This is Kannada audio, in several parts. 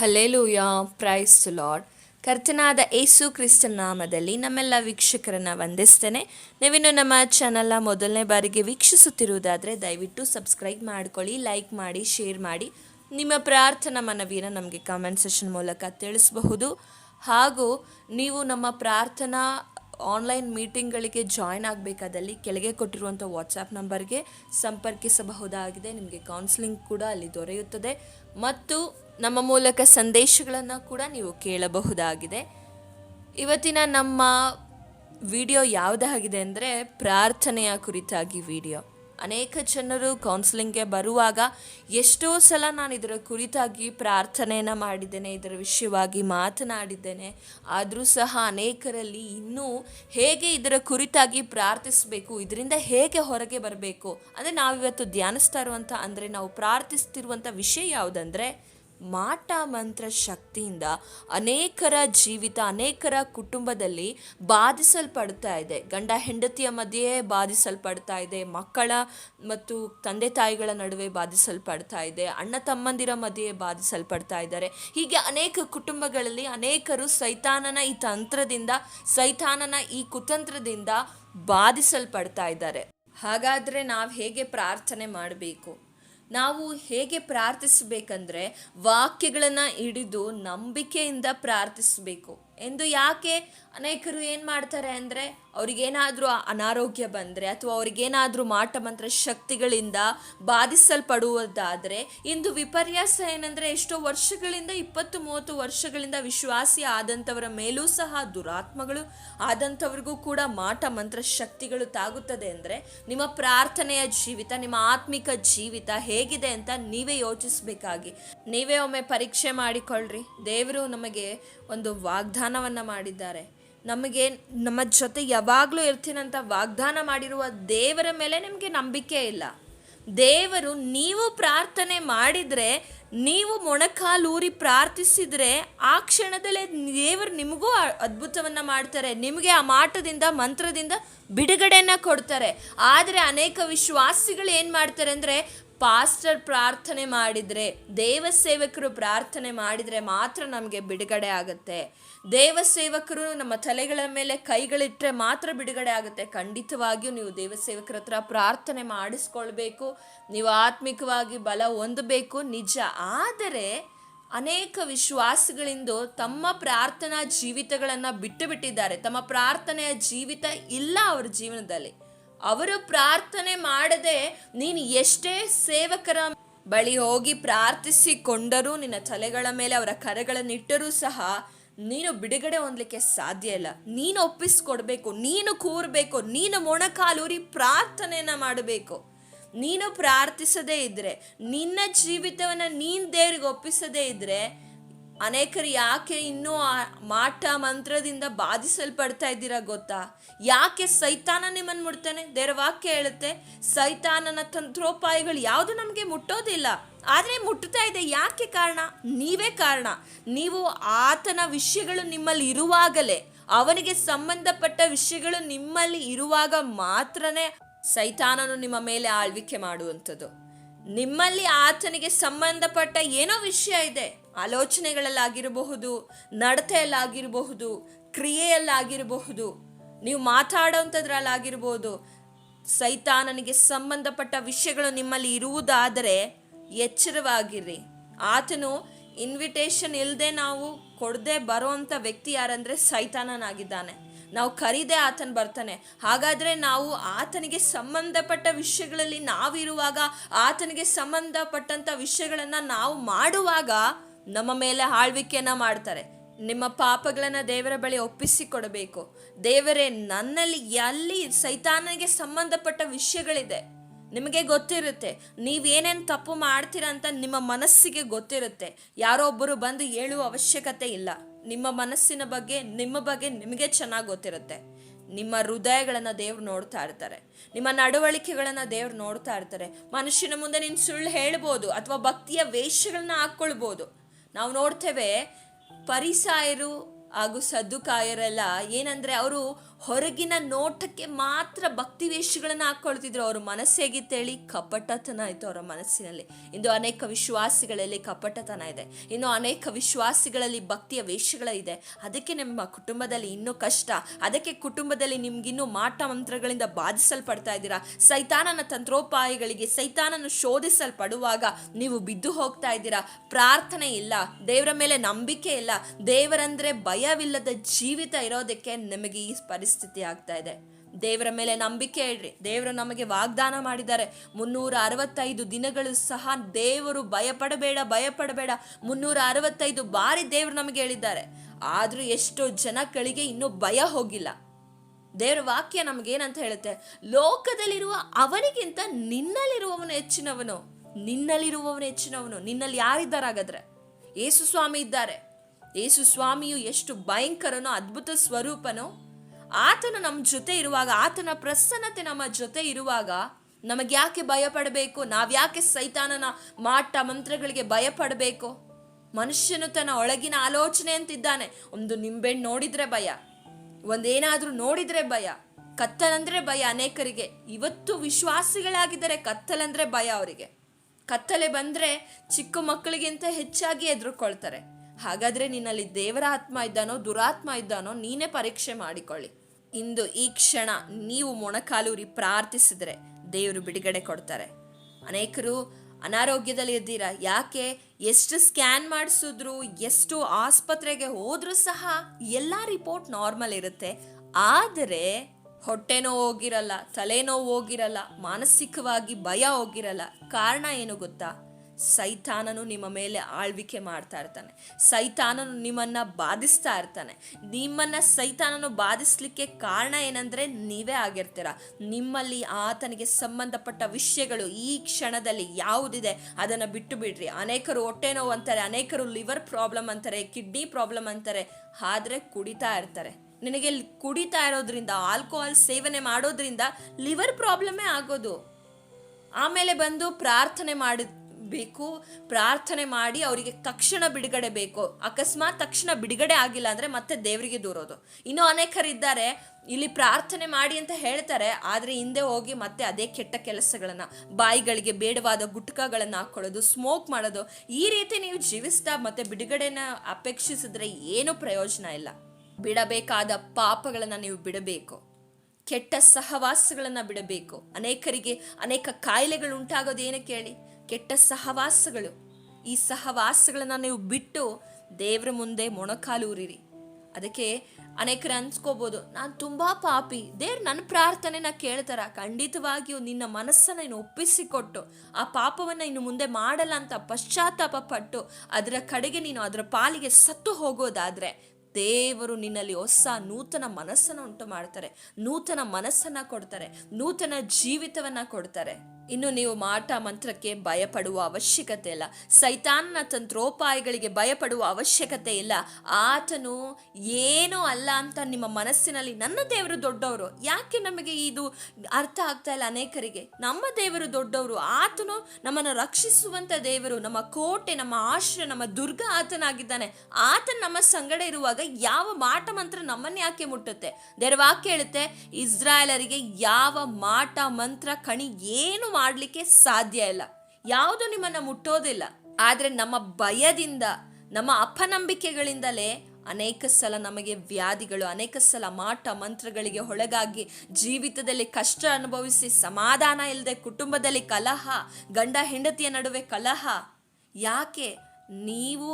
ಹಲೇಲೂಯ ಪ್ರೈಸ್ ಲಾರ್ಡ್ ಕರ್ತನಾದ ಏಸು ಕ್ರಿಸ್ತನ ನಾಮದಲ್ಲಿ ನಮ್ಮೆಲ್ಲ ವೀಕ್ಷಕರನ್ನ ವಂದಿಸ್ತೇನೆ. ನೀವಿನ್ನು ನಮ್ಮ ಚಾನಲ್ನ ಮೊದಲನೇ ಬಾರಿಗೆ ವೀಕ್ಷಿಸುತ್ತಿರುವುದಾದರೆ ದಯವಿಟ್ಟು ಸಬ್ಸ್ಕ್ರೈಬ್ ಮಾಡ್ಕೊಳ್ಳಿ ಲೈಕ್ ಮಾಡಿ ಶೇರ್ ಮಾಡಿ. ನಿಮ್ಮ ಪ್ರಾರ್ಥನಾ ಮನವಿಯನ್ನು ನಮಗೆ ಕಾಮೆಂಟ್ ಸೆಷನ್ ಮೂಲಕ ತಿಳಿಸಬಹುದು. ಹಾಗೂ ನೀವು ನಮ್ಮ ಪ್ರಾರ್ಥನಾ ಆನ್ಲೈನ್ ಮೀಟಿಂಗ್ಗಳಿಗೆ ಜಾಯ್ನ್ ಆಗಬೇಕಾದಲ್ಲಿ ಕೆಳಗೆ ಕೊಟ್ಟಿರುವಂಥ ವಾಟ್ಸಪ್ ನಂಬರ್ಗೆ ಸಂಪರ್ಕಿಸಬಹುದಾಗಿದೆ. ನಿಮಗೆ ಕೌನ್ಸಿಲಿಂಗ್ ಕೂಡ ಅಲ್ಲಿ ದೊರೆಯುತ್ತದೆ. ಮತ್ತು ನಮ್ಮ ಮೂಲಕ ಸಂದೇಶಗಳನ್ನು ಕೂಡ ನೀವು ಕೇಳಬಹುದಾಗಿದೆ. ಇವತ್ತಿನ ನಮ್ಮ ವಿಡಿಯೋ ಯಾವುದಾಗಿದೆ ಅಂದರೆ ಪ್ರಾರ್ಥನೆಯ ಕುರಿತಾಗಿ ವಿಡಿಯೋ. ಅನೇಕ ಜನರು ಕೌನ್ಸಿಲಿಂಗ್ಗೆ ಬರುವಾಗ ಎಷ್ಟೋ ಸಲ ನಾನು ಇದರ ಕುರಿತಾಗಿ ಪ್ರಾರ್ಥನೆಯನ್ನು ಮಾಡಿದ್ದೇನೆ, ಇದರ ವಿಷಯವಾಗಿ ಮಾತನಾಡಿದ್ದೇನೆ. ಆದರೂ ಸಹ ಅನೇಕರಲ್ಲಿ ಇನ್ನೂ ಹೇಗೆ ಇದರ ಕುರಿತಾಗಿ ಪ್ರಾರ್ಥಿಸಬೇಕು, ಇದರಿಂದ ಹೇಗೆ ಹೊರಗೆ ಬರಬೇಕು, ಅಂದರೆ ನಾವಿವತ್ತು ಧ್ಯಾನಿಸ್ತಾ ಇರುವಂಥ ಅಂದರೆ ನಾವು ಪ್ರಾರ್ಥಿಸ್ತಿರುವಂಥ ವಿಷಯ ಯಾವುದಂದರೆ ಮಾಟ ಮಂತ್ರ ಶಕ್ತಿಯಿಂದ ಅನೇಕರ ಜೀವಿತ, ಅನೇಕರ ಕುಟುಂಬದಲ್ಲಿ ಬಾಧಿಸಲ್ಪಡ್ತಾ ಇದೆ. ಗಂಡ ಹೆಂಡತಿಯ ಮಧ್ಯೆ ಬಾಧಿಸಲ್ಪಡ್ತಾ ಇದೆ. ಮಕ್ಕಳ ಮತ್ತು ತಂದೆ ತಾಯಿಗಳ ನಡುವೆ ಬಾಧಿಸಲ್ಪಡ್ತಾ ಇದೆ. ಅಣ್ಣ ತಮ್ಮಂದಿರ ಮಧ್ಯೆ ಬಾಧಿಸಲ್ಪಡ್ತಾ ಇದ್ದಾರೆ. ಹೀಗೆ ಅನೇಕ ಕುಟುಂಬಗಳಲ್ಲಿ ಅನೇಕರು ಸೈತಾನನ ಈ ತಂತ್ರದಿಂದ, ಸೈತಾನನ ಈ ಕುತಂತ್ರದಿಂದ ಬಾಧಿಸಲ್ಪಡ್ತಾ ಇದ್ದಾರೆ. ಹಾಗಾದರೆ ನಾವು ಹೇಗೆ ಪ್ರಾರ್ಥನೆ ಮಾಡಬೇಕು? ನಾವು ಹೇಗೆ ಪ್ರಾರ್ಥಿಸಬೇಕಂದ್ರೆ ವಾಕ್ಯಗಳನ್ನು ಹಿಡಿದು ನಂಬಿಕೆಯಿಂದ ಪ್ರಾರ್ಥಿಸಬೇಕು. ಎಂದು ಯಾಕೆ ಅನೇಕರು ಏನು ಮಾಡ್ತಾರೆ ಅಂದರೆ ಅವ್ರಿಗೇನಾದರೂ ಅನಾರೋಗ್ಯ ಬಂದರೆ ಅಥವಾ ಅವ್ರಿಗೇನಾದರೂ ಮಾಟ ಮಂತ್ರ ಶಕ್ತಿಗಳಿಂದ ಬಾಧಿಸಲ್ಪಡುವುದಾದರೆ ಇಂದು ವಿಪರ್ಯಾಸ ಏನಂದರೆ ಎಷ್ಟೋ ವರ್ಷಗಳಿಂದ ಇಪ್ಪತ್ತು ಮೂವತ್ತು ವರ್ಷಗಳಿಂದ ವಿಶ್ವಾಸಿ ಆದಂಥವರ ಮೇಲೂ ಸಹ ದುರಾತ್ಮಗಳು ಆದಂಥವ್ರಿಗೂ ಕೂಡ ಮಾಟ ಮಂತ್ರ ಶಕ್ತಿಗಳು ತಾಗುತ್ತದೆ ಅಂದರೆ ನಿಮ್ಮ ಪ್ರಾರ್ಥನೆಯ ಜೀವಿತ, ನಿಮ್ಮ ಆತ್ಮಿಕ ಜೀವಿತ ಹೇಗಿದೆ ಅಂತ ನೀವೇ ಯೋಚಿಸಬೇಕಾಗಿ. ನೀವೇ ಒಮ್ಮೆ ಪರೀಕ್ಷೆ ಮಾಡಿಕೊಳ್ಳ್ರಿ. ದೇವರು ನಮಗೆ ಒಂದು ವಾಗ್ದಾನವನ್ನು ಮಾಡಿದ್ದಾರೆ. ನಮಗೆ ನಮ್ಮ ಜೊತೆ ಯಾವಾಗಲೂ ಇರ್ತೀನಂತ ವಾಗ್ದಾನ ಮಾಡಿರುವ ದೇವರ ಮೇಲೆ ನಿಮಗೆ ನಂಬಿಕೆ ಇಲ್ಲ. ದೇವರು ನೀವು ಪ್ರಾರ್ಥನೆ ಮಾಡಿದರೆ, ನೀವು ಮೊಣಕಾಲೂರಿ ಪ್ರಾರ್ಥಿಸಿದರೆ, ಆ ಕ್ಷಣದಲ್ಲೇ ದೇವರು ನಿಮಗೂ ಅದ್ಭುತವನ್ನು ಮಾಡ್ತಾರೆ. ನಿಮಗೆ ಆ ಮಾಟದಿಂದ, ಮಂತ್ರದಿಂದ ಬಿಡುಗಡೆಯನ್ನು ಕೊಡ್ತಾರೆ. ಆದರೆ ಅನೇಕ ವಿಶ್ವಾಸಿಗಳು ಏನು ಮಾಡ್ತಾರೆ ಅಂದರೆ, ಪಾಸ್ಟರ್ ಪ್ರಾರ್ಥನೆ ಮಾಡಿದರೆ ದೇವ ಸೇವಕರು ಪ್ರಾರ್ಥನೆ ಮಾಡಿದರೆ ಮಾತ್ರ ನಮಗೆ ಬಿಡುಗಡೆ ಆಗುತ್ತೆ. ದೇವ ಸೇವಕರು ನಮ್ಮ ತಲೆಗಳ ಮೇಲೆ ಕೈಗಳಿಟ್ಟರೆ ಮಾತ್ರ ಬಿಡುಗಡೆ ಆಗುತ್ತೆ. ಖಂಡಿತವಾಗಿಯೂ ನೀವು ದೇವ ಸೇವಕರ ಹತ್ರ ಪ್ರಾರ್ಥನೆ ಮಾಡಿಸ್ಕೊಳ್ಬೇಕು. ನೀವು ಆತ್ಮಿಕವಾಗಿ ಬಲ ಹೊಂದಬೇಕು. ನಿಜ. ಆದರೆ ಅನೇಕ ವಿಶ್ವಾಸಗಳಿಂದ ತಮ್ಮ ಪ್ರಾರ್ಥನಾ ಜೀವಿತಗಳನ್ನು ಬಿಟ್ಟು ಬಿಟ್ಟಿದ್ದಾರೆ. ತಮ್ಮ ಪ್ರಾರ್ಥನೆಯ ಜೀವಿತ ಇಲ್ಲ ಅವರ ಜೀವನದಲ್ಲಿ. ಅವರು ಪ್ರಾರ್ಥನೆ ಮಾಡದೆ ನೀನು ಎಷ್ಟೇ ಸೇವಕರ ಬಳಿ ಹೋಗಿ ಪ್ರಾರ್ಥಿಸಿಕೊಂಡರೂ, ನಿನ್ನ ತಲೆಗಳ ಮೇಲೆ ಅವರ ಕರೆಗಳನ್ನಿಟ್ಟರೂ ಸಹ ನೀನು ಬಿಡುಗಡೆ ಹೊಂದಲಿಕ್ಕೆ ಸಾಧ್ಯ ಇಲ್ಲ. ನೀನು ಒಪ್ಪಿಸ್ಕೊಡ್ಬೇಕು, ನೀನು ಕೂರಬೇಕು, ನೀನು ಮೊಣಕಾಲೂರಿ ಪ್ರಾರ್ಥನೆಯನ್ನ ಮಾಡಬೇಕು. ನೀನು ಪ್ರಾರ್ಥಿಸದೇ ಇದ್ರೆ, ನಿನ್ನ ಜೀವಿತವನ್ನ ನೀನ್ ದೇವ್ರಿಗೆ ಒಪ್ಪಿಸದೇ ಇದ್ರೆ, ಅನೇಕರು ಯಾಕೆ ಇನ್ನೂ ಆ ಮಾಟ ಮಂತ್ರದಿಂದ ಬಾಧಿಸಲ್ಪಡ್ತಾ ಇದ್ದೀರಾ ಗೊತ್ತಾ? ಯಾಕೆ ಸೈತಾನ ನಿಮ್ಮನ್ನು ಮುಡ್ತಾನೆ ದೇವರ ವಾಕ್ಯ ಹೇಳುತ್ತೆ, ಸೈತಾನನ ತಂತ್ರೋಪಾಯಗಳು ಯಾವುದು ನಮಗೆ ಮುಟ್ಟೋದಿಲ್ಲ. ಆದರೆ ಮುಟ್ಟುತ್ತಾ ಇದೆ. ಯಾಕೆ ಕಾರಣ? ನೀವೇ ಕಾರಣ. ನೀವು ಆತನ ವಿಷಯಗಳು ನಿಮ್ಮಲ್ಲಿ ಇರುವಾಗಲೇ, ಅವನಿಗೆ ಸಂಬಂಧಪಟ್ಟ ವಿಷಯಗಳು ನಿಮ್ಮಲ್ಲಿ ಇರುವಾಗ ಮಾತ್ರನೇ ಸೈತಾನನು ನಿಮ್ಮ ಮೇಲೆ ಆಳ್ವಿಕೆ ಮಾಡುವಂಥದ್ದು. ನಿಮ್ಮಲ್ಲಿ ಆತನಿಗೆ ಸಂಬಂಧಪಟ್ಟ ಏನೋ ವಿಷಯ ಇದೆ. ಆಲೋಚನೆಗಳಲ್ಲಾಗಿರಬಹುದು, ನಡತೆಯಲ್ಲಾಗಿರಬಹುದು, ಕ್ರಿಯೆಯಲ್ಲಾಗಿರಬಹುದು, ನೀವು ಮಾತಾಡೋಂಥದ್ರಲ್ಲಾಗಿರ್ಬೋದು ಸೈತಾನನಿಗೆ ಸಂಬಂಧಪಟ್ಟ ವಿಷಯಗಳು ನಿಮ್ಮಲ್ಲಿ ಇರುವುದಾದರೆ ಎಚ್ಚರವಾಗಿರ್ರಿ ಆತನು ಇನ್ವಿಟೇಷನ್ ಇಲ್ಲದೆ ನಾವು ಕೊಡದೆ ಬರೋವಂಥ ವ್ಯಕ್ತಿ ಯಾರಂದರೆ ಸೈತಾನನಾಗಿದ್ದಾನೆ. ನಾವು ಕರೀದೆ ಆತನ ಬರ್ತಾನೆ. ಹಾಗಾದರೆ ನಾವು ಆತನಿಗೆ ಸಂಬಂಧಪಟ್ಟ ವಿಷಯಗಳಲ್ಲಿ ನಾವಿರುವಾಗ ಆತನಿಗೆ ಸಂಬಂಧಪಟ್ಟಂಥ ವಿಷಯಗಳನ್ನು ನಾವು ಮಾಡುವಾಗ ನಮ್ಮ ಮೇಲೆ ಆಳ್ವಿಕೆಯನ್ನು ಮಾಡ್ತಾರೆ. ನಿಮ್ಮ ಪಾಪಗಳನ್ನು ದೇವರ ಬಳಿ ಒಪ್ಪಿಸಿ ಕೊಡಬೇಕು ದೇವರೇ, ನನ್ನಲ್ಲಿ ಎಲ್ಲಿ ಸೈತಾನನಿಗೆ ಸಂಬಂಧಪಟ್ಟ ವಿಷಯಗಳಿದೆ ನಿಮಗೆ ಗೊತ್ತಿರುತ್ತೆ ನೀವೇನೇನು ತಪ್ಪು ಮಾಡ್ತೀರಂತ ಅಂತ ನಿಮ್ಮ ಮನಸ್ಸಿಗೆ ಗೊತ್ತಿರುತ್ತೆ. ಯಾರೋ ಒಬ್ಬರು ಬಂದು ಹೇಳುವ ಅವಶ್ಯಕತೆ ಇಲ್ಲ. ನಿಮ್ಮ ಮನಸ್ಸಿನ ಬಗ್ಗೆ, ನಿಮ್ಮ ಬಗ್ಗೆ ನಿಮಗೆ ಚೆನ್ನಾಗಿ ಗೊತ್ತಿರುತ್ತೆ. ನಿಮ್ಮ ಹೃದಯಗಳನ್ನು ದೇವ್ರು ನೋಡ್ತಾ ಇರ್ತಾರೆ. ನಿಮ್ಮ ನಡವಳಿಕೆಗಳನ್ನು ದೇವ್ರು ನೋಡ್ತಾ ಇರ್ತಾರೆ. ಮನುಷ್ಯನ ಮುಂದೆ ನೀನು ಸುಳ್ಳು ಹೇಳ್ಬೋದು ಅಥವಾ ಭಕ್ತಿಯ ವೇಷಗಳನ್ನ ಹಾಕ್ಕೊಳ್ಬೋದು. ನಾವು ನೋಡ್ತೇವೆ, ಪರಿಸಾಯರು ಹಾಗೂ ಸದ್ದುಕಾಯರೆಲ್ಲ ಏನಂದ್ರೆ ಅವರು ಹೊರಗಿನ ನೋಟಕ್ಕೆ ಮಾತ್ರ ಭಕ್ತಿ ವೇಷಗಳನ್ನು ಹಾಕ್ಕೊಳ್ತಿದ್ರು ಅವ್ರ ಮನಸ್ಸು ಹೇಗಿತ್ತೇಳಿ ಕಪಟತನ ಇತ್ತು ಅವರ ಮನಸ್ಸಿನಲ್ಲಿ. ಇಂದು ಅನೇಕ ವಿಶ್ವಾಸಿಗಳಲ್ಲಿ ಕಪಟತನ ಇದೆ. ಇನ್ನು ಅನೇಕ ವಿಶ್ವಾಸಿಗಳಲ್ಲಿ ಭಕ್ತಿಯ ವೇಷಗಳಿದೆ. ಅದಕ್ಕೆ ನಿಮ್ಮ ಕುಟುಂಬದಲ್ಲಿ ಇನ್ನೂ ಕಷ್ಟ. ಅದಕ್ಕೆ ಕುಟುಂಬದಲ್ಲಿ ನಿಮ್ಗಿನ್ನೂ ಮಾಟ ಮಂತ್ರಗಳಿಂದ ಬಾಧಿಸಲ್ಪಡ್ತಾ ಇದ್ದೀರಾ? ಸೈತಾನನ ತಂತ್ರೋಪಾಯಗಳಿಗೆ ಸೈತಾನನ್ನು ಶೋಧಿಸಲ್ಪಡುವಾಗ ನೀವು ಬಿದ್ದು ಹೋಗ್ತಾ ಇದ್ದೀರಾ? ಪ್ರಾರ್ಥನೆ ಇಲ್ಲ. ದೇವರ ಮೇಲೆ ನಂಬಿಕೆ ಇಲ್ಲ. ದೇವರಂದ್ರೆ ಭಯವಿಲ್ಲದ ಜೀವಿತ ಇರೋದಕ್ಕೆ ನಿಮಗೆ ಈ ಪರಿಸ್ಥಿತಿ ಆಗ್ತಾ ಇದೆ. ದೇವರ ಮೇಲೆ ನಂಬಿಕೆ ಇಡ್ರಿ. ದೇವರು ನಮಗೆ ವಾಗ್ದಾನ ಮಾಡಿದ್ದಾರೆ. ಮುನ್ನೂರ ಅರವತ್ತೈದು ದಿನಗಳು ಸಹ ದೇವರು ಭಯಪಡಬೇಡ ಭಯಪಡಬೇಡ. ಮುನ್ನೂರ ಅರವತ್ತೈದು ಬಾರಿ ದೇವರು ನಮಗೆ ಹೇಳಿದ್ದಾರೆ. ಆದ್ರೂ ಎಷ್ಟೋ ಜನಗಳಿಗೆ ಇನ್ನೂ ಭಯ ಹೋಗಿಲ್ಲ. ದೇವರ ವಾಕ್ಯ ನಮಗೇನಂತ ಹೇಳುತ್ತೆ? ಲೋಕದಲ್ಲಿರುವ ಅವನಿಗಿಂತ ನಿನ್ನಲ್ಲಿರುವವನು ಹೆಚ್ಚಿನವನು. ನಿನ್ನಲ್ಲಿರುವವನು ಹೆಚ್ಚಿನವನು. ನಿನ್ನಲ್ಲಿ ಯಾರಿದ್ದಾರೆ ಹಾಗಾದ್ರೆ ಯೇಸು ಸ್ವಾಮಿ ಇದ್ದಾರೆ. ಯೇಸು ಸ್ವಾಮಿಯು ಎಷ್ಟು ಭಯಂಕರನೋ ಅದ್ಭುತ ಸ್ವರೂಪನೋ, ಆತನು ನಮ್ಮ ಜೊತೆ ಇರುವಾಗ, ಆತನ ಪ್ರಸನ್ನತೆ ನಮ್ಮ ಜೊತೆ ಇರುವಾಗ ನಮಗೆ ಯಾಕೆ ಭಯ ಪಡಬೇಕು ನಾವ್ಯಾಕೆ ಸೈತಾನನ ಮಾಟ ಮಂತ್ರಗಳಿಗೆ ಭಯ ಪಡಬೇಕು ಮನುಷ್ಯನು ತನ್ನ ಒಳಗಿನ ಆಲೋಚನೆ ಅಂತಿದ್ದಾನೆ. ಒಂದು ನಿಂಬೆಹಣ್ಣು ನೋಡಿದ್ರೆ ಭಯ, ಒಂದೇನಾದ್ರೂ ನೋಡಿದ್ರೆ ಭಯ, ಕತ್ತಲಂದ್ರೆ ಭಯ ಅನೇಕರಿಗೆ. ಇವತ್ತು ವಿಶ್ವಾಸಿಗಳಾಗಿದ್ದಾರೆ, ಕತ್ತಲಂದ್ರೆ ಭಯ ಅವರಿಗೆ. ಕತ್ತಲೆ ಬಂದ್ರೆ ಚಿಕ್ಕ ಮಕ್ಕಳಿಗಿಂತ ಹೆಚ್ಚಾಗಿ ಎದುರುಕೊಳ್ತಾರೆ ಹಾಗಾದ್ರೆ ನಿನ್ನಲ್ಲಿ ದೇವರ ಆತ್ಮ ಇದ್ದಾನೋ, ದುರಾತ್ಮ ಇದ್ದಾನೋ, ನೀನೇ ಪರೀಕ್ಷೆ ಮಾಡಿಕೊಳ್ಳಿ. ಇಂದು ಈ ಕ್ಷಣ ನೀವು ಮೊಣಕಾಲೂರಿ ಪ್ರಾರ್ಥಿಸಿದ್ರೆ ದೇವರು ಬಿಡುಗಡೆ ಕೊಡ್ತಾರೆ. ಅನೇಕರು ಅನಾರೋಗ್ಯದಲ್ಲಿ ಇದ್ದೀರಾ? ಯಾಕೆ? ಎಷ್ಟು ಸ್ಕ್ಯಾನ್ ಮಾಡಿಸಿದ್ರು, ಎಷ್ಟು ಆಸ್ಪತ್ರೆಗೆ ಹೋದ್ರೂ ಸಹ ಎಲ್ಲ ರಿಪೋರ್ಟ್ ನಾರ್ಮಲ್ ಇರುತ್ತೆ. ಆದರೆ ಹೊಟ್ಟೆ ನೋವು ಹೋಗಿರಲ್ಲ ತಲೆನೋವು ಹೋಗಿರಲ್ಲ, ಮಾನಸಿಕವಾಗಿ ಭಯ ಹೋಗಿರಲ್ಲ, ಕಾರಣ ಏನು ಗೊತ್ತಾ? ಸೈತಾನನು ನಿಮ್ಮ ಮೇಲೆ ಆಳ್ವಿಕೆ ಮಾಡ್ತಾ ಇರ್ತಾನೆ. ಸೈತಾನನು ನಿಮ್ಮನ್ನ ಬಾಧಿಸ್ತಾ ಇರ್ತಾನೆ. ನಿಮ್ಮನ್ನ ಸೈತಾನನು ಬಾಧಿಸ್ಲಿಕ್ಕೆ ಕಾರಣ ಏನಂದ್ರೆ ನೀವೇ ಆಗಿರ್ತೀರ. ನಿಮ್ಮಲ್ಲಿ ಆತನಿಗೆ ಸಂಬಂಧಪಟ್ಟ ವಿಷಯಗಳು ಈ ಕ್ಷಣದಲ್ಲಿ ಯಾವುದಿದೆ ಅದನ್ನ ಬಿಟ್ಟು ಬಿಡ್ರಿ ಅನೇಕರು ಹೊಟ್ಟೆ ನೋವು ಅಂತಾರೆ, ಅನೇಕರು ಲಿವರ್ ಪ್ರಾಬ್ಲಮ್ ಅಂತಾರೆ, ಕಿಡ್ನಿ ಪ್ರಾಬ್ಲಮ್ ಅಂತಾರೆ. ಆದ್ರೆ ಕುಡಿತಾ ಇರ್ತಾರೆ. ನಿನಗೆ ಕುಡಿತಾ ಇರೋದ್ರಿಂದ, ಆಲ್ಕೋಹಾಲ್ ಸೇವನೆ ಮಾಡೋದ್ರಿಂದ ಲಿವರ್ ಪ್ರಾಬ್ಲಮೇ ಆಗೋದು. ಆಮೇಲೆ ಬಂದು ಪ್ರಾರ್ಥನೆ ಮಾಡಬೇಕು ಪ್ರಾರ್ಥನೆ ಮಾಡಿ ಅವರಿಗೆ ತಕ್ಷಣ ಬಿಡುಗಡೆ ಬೇಕು. ಅಕಸ್ಮಾತ್ ತಕ್ಷಣ ಬಿಡುಗಡೆ ಆಗಿಲ್ಲ ಅಂದ್ರೆ ಮತ್ತೆ ದೇವರಿಗೆ ದೂರೋದು. ಇನ್ನು ಅನೇಕರಿದ್ದಾರೆ, ಇಲ್ಲಿ ಪ್ರಾರ್ಥನೆ ಮಾಡಿ ಅಂತ ಹೇಳ್ತಾರೆ, ಆದರೆ ಹಿಂದೆ ಹೋಗಿ ಮತ್ತೆ ಅದೇ ಕೆಟ್ಟ ಕೆಲಸಗಳನ್ನ, ಬಾಯಿಗಳಿಗೆ ಬೇಡವಾದ ಗುಟ್ಕಗಳನ್ನ ಹಾಕೊಳ್ಳೋದು ಸ್ಮೋಕ್ ಮಾಡೋದು, ಈ ರೀತಿ ನೀವು ಜೀವಿಸ್ತಾ ಮತ್ತೆ ಬಿಡುಗಡೆನ ಅಪೇಕ್ಷಿಸಿದ್ರೆ ಏನು ಪ್ರಯೋಜನ ಇಲ್ಲ. ಬಿಡಬೇಕಾದ ಪಾಪಗಳನ್ನ ನೀವು ಬಿಡಬೇಕು. ಕೆಟ್ಟ ಸಹವಾಸಗಳನ್ನ ಬಿಡಬೇಕು. ಅನೇಕರಿಗೆ ಅನೇಕ ಕಾಯಿಲೆಗಳು ಉಂಟಾಗೋದು ಏನಕ್ಕೆ ಹೇಳಿ ಕೆಟ್ಟ ಸಹವಾಸಗಳು. ಈ ಸಹವಾಸಗಳನ್ನು ನೀವು ಬಿಟ್ಟು ದೇವರ ಮುಂದೆ ಮೊಣಕಾಲೂರಿರಿ ಅದಕ್ಕೆ ಅನೇಕರು ಅನ್ಸ್ಕೋಬಹುದು ನಾನು ತುಂಬಾ ಪಾಪಿ, ದೇವ್ರು ನನ್ನ ಪ್ರಾರ್ಥನೆನ ಕೇಳ್ತಾರ. ಖಂಡಿತವಾಗಿಯೂ ನಿನ್ನ ಮನಸ್ಸನ್ನ ನೀನು ಒಪ್ಪಿಸಿಕೊಟ್ಟು, ಆ ಪಾಪವನ್ನ ಇನ್ನು ಮುಂದೆ ಮಾಡಲ್ಲ ಅಂತ ಪಶ್ಚಾತ್ತಾಪ ಪಟ್ಟು ಅದರ ಕಡೆಗೆ ನೀನು ಅದರ ಪಾಲಿಗೆ ಸತ್ತು ಹೋಗೋದಾದ್ರೆ ದೇವರು ನಿನ್ನಲ್ಲಿ ಹೊಸ ನೂತನ ಮನಸ್ಸನ್ನು ಉಂಟು ಮಾಡ್ತಾರೆ ನೂತನ ಮನಸ್ಸನ್ನ ಕೊಡ್ತಾರೆ. ನೂತನ ಜೀವಿತವನ್ನ ಕೊಡ್ತಾರೆ. ಇನ್ನು ನೀವು ಮಾಟ ಮಂತ್ರಕ್ಕೆ ಭಯಪಡುವ ಅವಶ್ಯಕತೆ ಇಲ್ಲ. ಸೈತಾನನ ತಂತ್ರೋಪಾಯಗಳಿಗೆ ಭಯಪಡುವ ಅವಶ್ಯಕತೆ ಇಲ್ಲ. ಆತನು ಏನೂ ಅಲ್ಲ ಅಂತ ನಿಮ್ಮ ಮನಸ್ಸಿನಲ್ಲಿ ನನ್ನ ದೇವರು ದೊಡ್ಡವರು. ಯಾಕೆ ನಮಗೆ ಇದು ಅರ್ಥ ಆಗ್ತಾ ಇಲ್ಲ ಅನೇಕರಿಗೆ? ನಮ್ಮ ದೇವರು ದೊಡ್ಡವರು. ಆತನು ನಮ್ಮನ್ನು ರಕ್ಷಿಸುವಂತ ದೇವರು. ನಮ್ಮ ಕೋಟೆ, ನಮ್ಮ ಆಶ್ರಯ, ನಮ್ಮ ದುರ್ಗ ಆತನಾಗಿದ್ದಾನೆ. ಆತನ ನಮ್ಮ ಸಂಗಡ ಇರುವಾಗ ಯಾವ ಮಾಟ ಮಂತ್ರ ನಮ್ಮನ್ನ ಯಾಕೆ ಮುಟ್ಟುತ್ತೆ? ದೇವರ ವಾಕ್ಯ ಹೇಳುತ್ತೆ, ಇಸ್ರಾಯೇಲರಿಗೆ ಯಾವ ಮಾಟ ಮಂತ್ರ ಕಣಿ ಏನು ಮಾಡ್ಲಿಕ್ಕೆ ಸಾಧ್ಯ ಇಲ್ಲ. ಯಾವುದು ನಿಮ್ಮನ್ನ ಮುಟ್ಟೋದಿಲ್ಲ. ಆದರೆ ನಮ್ಮ ಭಯದಿಂದ, ನಮ್ಮ ಅಪನಂಬಿಕೆಗಳಿಂದಲೇ ಅನೇಕ ಸಲ ನಮಗೆ ವ್ಯಾಧಿಗಳು, ಅನೇಕ ಸಲ ಮಾಟ ಮಂತ್ರಗಳಿಗೆ ಒಳಗಾಗಿ ಜೀವಿತದಲ್ಲಿ ಕಷ್ಟ ಅನುಭವಿಸಿ ಸಮಾಧಾನ ಇಲ್ಲದೆ ಕುಟುಂಬದಲ್ಲಿ ಕಲಹ, ಗಂಡ ಹೆಂಡತಿಯ ನಡುವೆ ಕಲಹ. ಯಾಕೆ? ನೀವು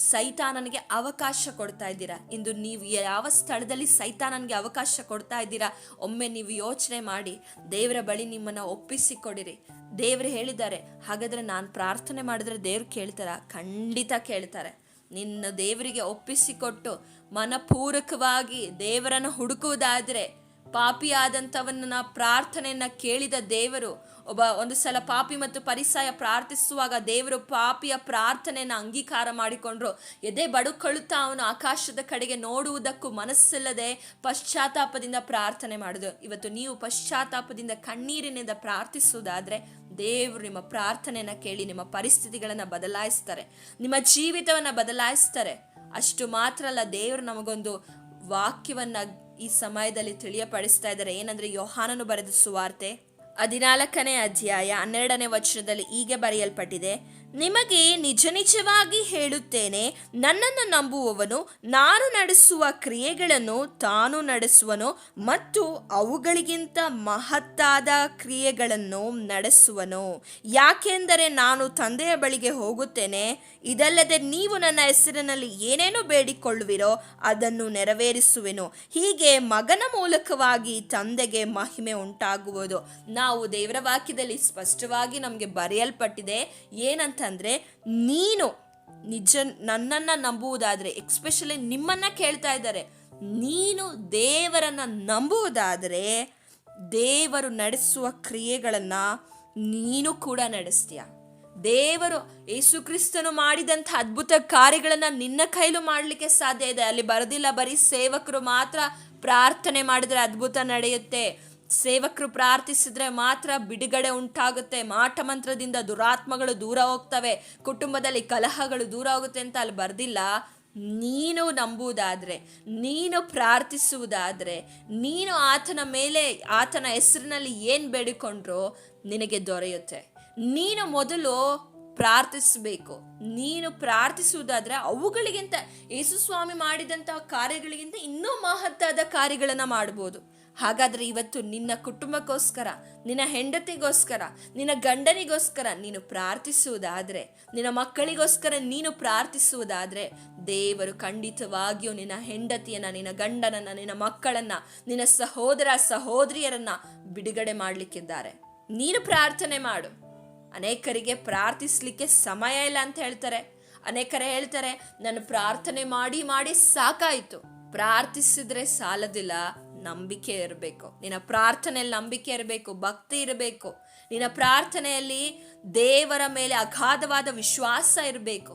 ಸೈತಾನನಿಗೆ ಅವಕಾಶ ಕೊಡ್ತಾ ಇದ್ದೀರಾ? ಇಂದು ನೀವು ಯಾವ ಸ್ಥಳದಲ್ಲಿ ಸೈತಾನನಿಗೆ ಅವಕಾಶ ಕೊಡ್ತಾ ಇದ್ದೀರಾ? ಒಮ್ಮೆ ನೀವು ಯೋಚನೆ ಮಾಡಿ, ದೇವರ ಬಳಿ ನಿಮ್ಮನ್ನ ಒಪ್ಪಿಸಿಕೊಡಿರಿ. ದೇವರು ಹೇಳಿದ್ದಾರೆ, ಹಾಗಾದ್ರೆ ನಾನು ಪ್ರಾರ್ಥನೆ ಮಾಡಿದ್ರೆ ದೇವ್ರು ಕೇಳ್ತಾರ? ಖಂಡಿತ ಕೇಳ್ತಾರೆ. ನಿನ್ನ ದೇವರಿಗೆ ಒಪ್ಪಿಸಿಕೊಟ್ಟು ಮನಪೂರಕವಾಗಿ ದೇವರನ್ನು ಹುಡುಕುವುದಾದ್ರೆ ಪಾಪಿಯಾದಂಥವನ್ನ ಪ್ರಾರ್ಥನೆಯನ್ನ ಕೇಳಿದ ದೇವರು, ಒಬ್ಬ ಒಂದು ಸಲ ಪಾಪಿ ಮತ್ತು ಪರಿಸಯ ಪ್ರಾರ್ಥಿಸುವಾಗ ದೇವರು ಪಾಪಿಯ ಪ್ರಾರ್ಥನೆಯನ್ನು ಅಂಗೀಕಾರ ಮಾಡಿಕೊಂಡ್ರು. ಎದೆ ಬಡುಕೊಳ್ಳುತ್ತಾ ಅವನು ಆಕಾಶದ ಕಡೆಗೆ ನೋಡುವುದಕ್ಕೂ ಮನಸ್ಸಿಲ್ಲದೆ ಪಶ್ಚಾತ್ತಾಪದಿಂದ ಪ್ರಾರ್ಥನೆ ಮಾಡಿದ್ರು ಇವತ್ತು ನೀವು ಪಶ್ಚಾತ್ತಾಪದಿಂದ ಕಣ್ಣೀರಿನಿಂದ ಪ್ರಾರ್ಥಿಸುವುದಾದರೆ ದೇವರು ನಿಮ್ಮ ಪ್ರಾರ್ಥನೆಯನ್ನ ಕೇಳಿ ನಿಮ್ಮ ಪರಿಸ್ಥಿತಿಗಳನ್ನ ಬದಲಾಯಿಸ್ತಾರೆ. ನಿಮ್ಮ ಜೀವಿತವನ್ನ ಬದಲಾಯಿಸ್ತಾರೆ. ಅಷ್ಟು ಮಾತ್ರ ಅಲ್ಲ, ದೇವರು ನಮಗೊಂದು ವಾಕ್ಯವನ್ನ ಈ ಸಮಯದಲ್ಲಿ ತಿಳಿಯಪಡಿಸ್ತಾ ಇದ್ದಾರೆ. ಏನಂದ್ರೆ ಯೋಹಾನನು ಬರೆದ ಸುವಾರ್ತೆ ಹದಿನಾಲ್ಕನೇ ಅಧ್ಯಾಯ ಹನ್ನೆರಡನೇ ವಚನದಲ್ಲಿ ಹೀಗೆ ಬರೆಯಲ್ಪಟ್ಟಿದೆ. ನಿಮಗೆ ನಿಜ ನಿಜವಾಗಿ ಹೇಳುತ್ತೇನೆ, ನನ್ನನ್ನು ನಂಬುವವನು ನಾನು ನಡೆಸುವ ಕ್ರಿಯೆಗಳನ್ನು ತಾನು ನಡೆಸುವನು ಮತ್ತು ಅವುಗಳಿಗಿಂತ ಮಹತ್ತಾದ ಕ್ರಿಯೆಗಳನ್ನು ನಡೆಸುವನು. ಯಾಕೆಂದರೆ ನಾನು ತಂದೆಯ ಬಳಿಗೆ ಹೋಗುತ್ತೇನೆ, ಇದಲ್ಲದೆ ನೀವು ನನ್ನ ಹೆಸರಿನಲ್ಲಿ ಏನೇನು ಬೇಡಿಕೊಳ್ಳುವಿರೋ ಅದನ್ನು ನೆರವೇರಿಸುವೆನು. ಹೀಗೆ ಮಗನ ಮೂಲಕವಾಗಿ ತಂದೆಗೆ ಮಹಿಮೆ ಉಂಟಾಗುವುದು. ನಾವು ದೇವರ ವಾಕ್ಯದಲ್ಲಿ ಸ್ಪಷ್ಟವಾಗಿ ನಮಗೆ ಬರೆಯಲ್ಪಟ್ಟಿದೆ ಏನಂತಂದ್ರೆ ನೀನು ನಿಜ ನನ್ನನ್ನ ನಂಬುವುದಾದರೆ ಎಕ್ಸ್ಪೆಷಲಿ ನಿಮ್ಮನ್ನ ಕೇಳ್ತಾ ಇದ್ದಾರೆ, ನೀನು ದೇವರನ್ನ ನಂಬುವುದಾದರೆ, ದೇವರು ನಡೆಸುವ ಕ್ರಿಯೆಗಳನ್ನ ನೀನು ಕೂಡ ನಡೆಸ್ತೀಯ? ದೇವರು ಯೇಸು ಕ್ರಿಸ್ತನು ಮಾಡಿದಂಥ ಅದ್ಭುತ ಕಾರ್ಯಗಳನ್ನು ನಿನ್ನ ಕೈಲೂ ಮಾಡಲಿಕ್ಕೆ ಸಾಧ್ಯ ಇದೆ. ಅಲ್ಲಿ ಬರೋದಿಲ್ಲ, ಬರೀ ಸೇವಕರು ಮಾತ್ರ ಪ್ರಾರ್ಥನೆ ಮಾಡಿದರೆ ಅದ್ಭುತ ನಡೆಯುತ್ತೆ. ಸೇವಕರು ಪ್ರಾರ್ಥಿಸಿದ್ರೆ ಮಾತ್ರ ಬಿಡುಗಡೆ ಉಂಟಾಗುತ್ತೆ. ಮಾಟ ಮಂತ್ರದಿಂದ ದುರಾತ್ಮಗಳು ದೂರ ಹೋಗ್ತವೆ. ಕುಟುಂಬದಲ್ಲಿ ಕಲಹಗಳು ದೂರ ಹೋಗುತ್ತೆ ಅಂತ ಅಲ್ಲಿ ಬರ್ದಿಲ್ಲ. ನೀನು ನಂಬುವುದಾದ್ರೆ, ನೀನು ಪ್ರಾರ್ಥಿಸುವುದಾದ್ರೆ, ನೀನು ಆತನ ಮೇಲೆ, ಆತನ ಹೆಸರಿನಲ್ಲಿ ಏನು ಬೇಡಿಕೊಂಡ್ರು ನಿನಗೆ ದೊರೆಯುತ್ತೆ. ನೀನು ಮೊದಲು ಪ್ರಾರ್ಥಿಸಬೇಕು. ನೀನು ಪ್ರಾರ್ಥಿಸುವುದಾದ್ರೆ ಅವುಗಳಿಗಿಂತ ಯೇಸುಸ್ವಾಮಿ ಮಾಡಿದಂತಹ ಕಾರ್ಯಗಳಿಗಿಂತ ಇನ್ನೂ ಮಹತ್ತಾದ ಕಾರ್ಯಗಳನ್ನ ಮಾಡ್ಬೋದು. ಹಾಗಾದ್ರೆ ಇವತ್ತು ನಿನ್ನ ಕುಟುಂಬಕ್ಕೋಸ್ಕರ, ನಿನ್ನ ಹೆಂಡತಿಗೋಸ್ಕರ, ನಿನ್ನ ಗಂಡನಿಗೋಸ್ಕರ ನೀನು ಪ್ರಾರ್ಥಿಸುವುದಾದ್ರೆ, ನಿನ್ನ ಮಕ್ಕಳಿಗೋಸ್ಕರ ನೀನು ಪ್ರಾರ್ಥಿಸುವುದಾದ್ರೆ, ದೇವರು ಖಂಡಿತವಾಗಿಯೂ ನಿನ್ನ ಹೆಂಡತಿಯನ್ನ, ನಿನ್ನ ಗಂಡನನ್ನ, ನಿನ್ನ ಮಕ್ಕಳನ್ನ, ನಿನ್ನ ಸಹೋದರ ಸಹೋದರಿಯರನ್ನ ಬಿಡುಗಡೆ ಮಾಡಲಿಕ್ಕಿದ್ದಾರೆ. ನೀನು ಪ್ರಾರ್ಥನೆ ಮಾಡು. ಅನೇಕರಿಗೆ ಪ್ರಾರ್ಥಿಸ್ಲಿಕ್ಕೆ ಸಮಯ ಇಲ್ಲ ಅಂತ ಹೇಳ್ತಾರೆ. ಅನೇಕರು ಹೇಳ್ತಾರೆ, ನಾನು ಪ್ರಾರ್ಥನೆ ಮಾಡಿ ಮಾಡಿ ಸಾಕಾಯಿತು. ಪ್ರಾರ್ಥಿಸಿದ್ರೆ ಸಾಲದಿಲ್ಲ. ನಂಬಿಕೆ ಇರಬೇಕು. ನಿನ್ನ ಪ್ರಾರ್ಥನೆಯಲ್ಲಿ ನಂಬಿಕೆ ಇರಬೇಕು, ಭಕ್ತಿ ಇರಬೇಕು. ನಿನ್ನ ಪ್ರಾರ್ಥನೆಯಲ್ಲಿ ದೇವರ ಮೇಲೆ ಅಗಾಧವಾದ ವಿಶ್ವಾಸ ಇರಬೇಕು.